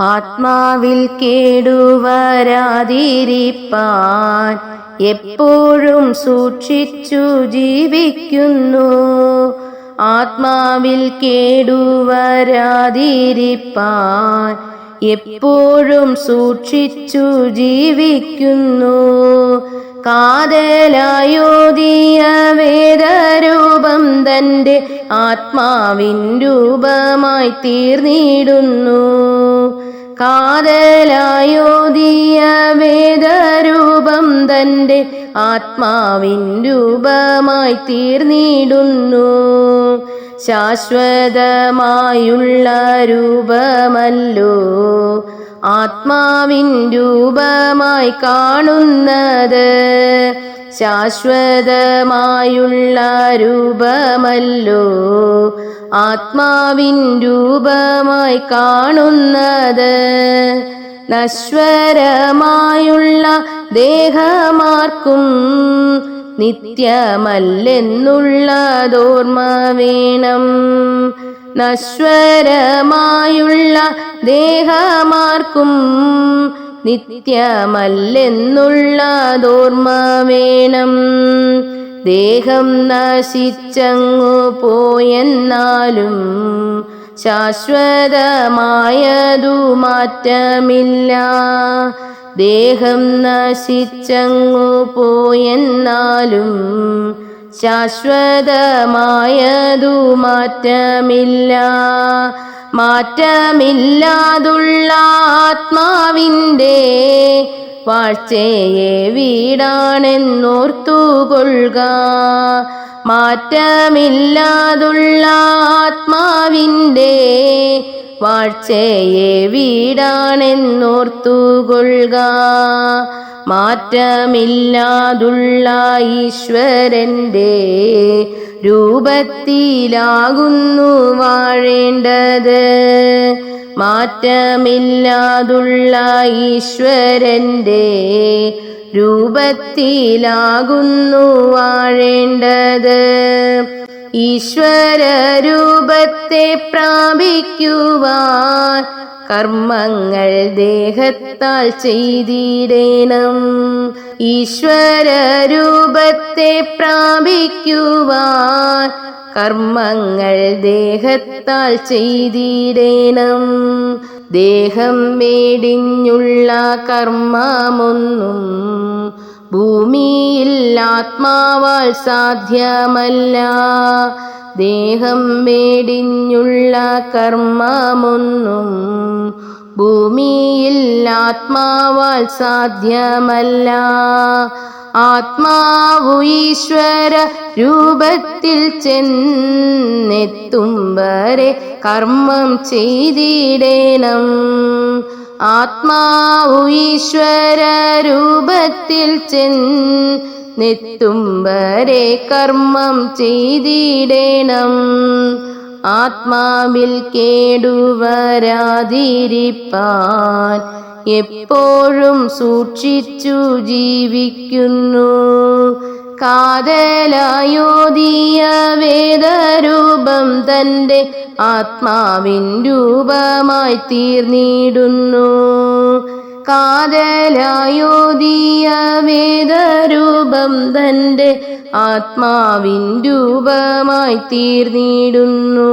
ആത്മാവിൽ കേടുവരാതിരിപ്പാൻ എപ്പോഴും സൂക്ഷിച്ചു ജീവിക്കുന്നു. ആത്മാവിൽ കേടുവരാതിരിപ്പാൻ എപ്പോഴും സൂക്ഷിച്ചു ജീവിക്കുന്നു. കാതലായോദിയ വേദരൂപം തന്റെ ആത്മാവിൻ രൂപമായി തീർന്നിടുന്നു. കാതലായോദിയ വേദരൂപം തന്റെ ആത്മാവിൻ രൂപമായി തീർന്നിടുന്നു. ശാശ്വതമായുള്ള രൂപമല്ലോ. ആത്മാവിൻ രൂപമായി കാണുന്നത് ശാശ്വതമായുള്ള രൂപമല്ലോ. ആത്മാവിൻ രൂപമായി കാണുന്നത്. നശ്വരമായുള്ള ദേഹമാർക്കും നിത്യമല്ലെന്നുള്ളതോർമ്മ വേണം നശ്വരമായുള്ള ദേഹമാർക്കും നിത്യമല്ലെന്നുള്ളതോർമ്മ വേണം ദേഹം നശിച്ചങ്ങു പോയെന്നാലും ശാശ്വതമായതു മാറ്റമില്ല. ദേഹം നശിച്ചങ്ങു പോയെന്നാലും ശാശ്വതമായതു മാറ്റമില്ല. മാറ്റമില്ലാതുള്ള ആത്മാവിന്റെ വാഴ്ചയെ വീടാണെന്നോർത്തുകൊള്ളുക. മാറ്റമില്ലാതുള്ള ആത്മാവിന്റെ വാഴ്ചയെ വീടാണെന്നോർത്തുകൊള്ളുക. മാറ്റമില്ലാതുള്ള ഈശ്വരന്റെ രൂപത്തിലാകുന്നു വാഴേണ്ടത്. മാറ്റമില്ലാതുള്ള ഈശ്വരന്റെ രൂപത്തിലാകുന്നു വാഴേണ്ടത്. ഈശ്വര രൂപത്തെ പ്രാപിക്കുവാൻ കർമ്മങ്ങൾ ദേഹത്താൽ ചെയ്തിടേണം. ഈശ്വര രൂപത്തെ പ്രാപിക്കുവാൻ കർമ്മങ്ങൾ ദേഹത്താൽ ചെയ്തിടേണം. ദേഹം മേടിഞ്ഞുള്ള കർമ്മമൊന്നും ഭൂമിയിൽ ആത്മാവാൽ സാധ്യമല്ല. ദേഹം മേടിഞ്ഞുള്ള കർമ്മമൊന്നും ഭൂമിയിൽ ആത്മാവാൽ സാധ്യമല്ല. ആത്മാവു ഈശ്വര രൂപത്തിൽ ചെന്നെത്തും വരെ കർമ്മം ചെയ്തിടേണം. ആത്മാവു ഈശ്വര രൂപത്തിൽ ചെന്നെത്തും വരെ കർമ്മം ചെയ്തിടേണം. ആത്മാവിൽ കേടുവരാതിരിപ്പാൻ എപ്പോഴും സൂക്ഷിച്ചു ജീവിക്കുന്നു. കാതലായോദിയ വേദരൂപം തന്റെ ആത്മാവിൻ രൂപമായി തീർന്നിടുന്നു. കാതലായോദിയ വേദരൂപം തന്റെ ആത്മാവിൻ രൂപമായി തീർന്നിടുന്നു.